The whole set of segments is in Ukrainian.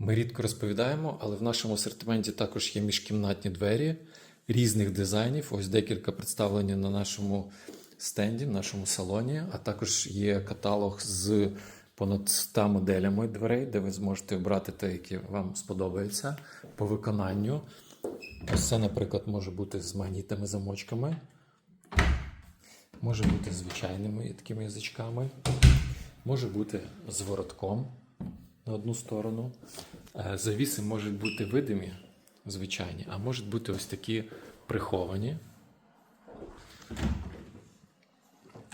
Ми рідко розповідаємо, але в нашому асортименті також є міжкімнатні двері різних дизайнів. Ось декілька представлені на нашому стенді, в нашому салоні, а також є каталог з понад 100 моделями дверей, де ви зможете обрати те, яке вам сподобається по виконанню. Ось це, наприклад, може бути з магнітними замочками, може бути звичайними такими язичками, може бути з воротком на одну сторону. Е, Завіси можуть бути видимі, звичайні, а можуть бути ось такі приховані.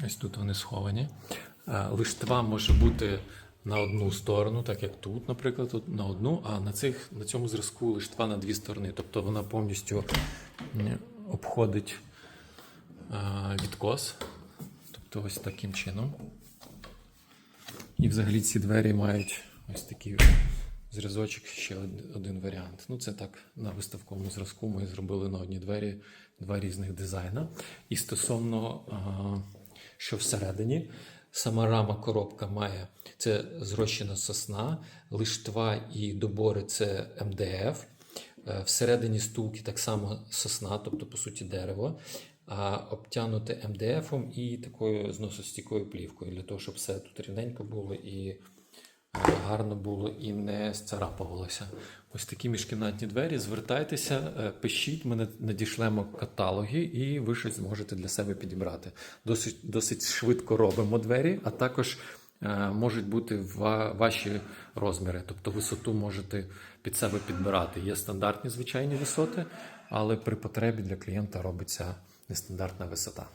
Ось тут вони сховані. Е, Лиштва може бути на одну сторону, так як тут, наприклад, тут на одну, а на, цих, на цьому зразку лиштва на дві сторони. Тобто вона повністю обходить е, відкос. Тобто ось таким чином. І взагалі ці двері мають ось такий зразочок, ще один варіант. Ну, це так на виставковому зразку ми зробили на одні двері два різних дизайна. І стосовно, що всередині, сама рама коробка має це зрощена сосна, лиштва і добори це МДФ. Е, Всередині стулки так само сосна, тобто, по суті, дерево, а обтянуте МДФом і такою зносостійкою плівкою, для того, щоб все тут рівненько було і гарно було і не сцарапувалося. Ось такі міжкімнатні двері. Звертайтеся, е, пишіть, ми надішлемо каталоги, і ви щось зможете для себе підібрати. Досить, досить швидко робимо двері, а також е, можуть бути ва- ваші розміри, тобто висоту можете під себе підбирати. Є стандартні звичайні висоти, але при потребі для клієнта робиться нестандартна висота.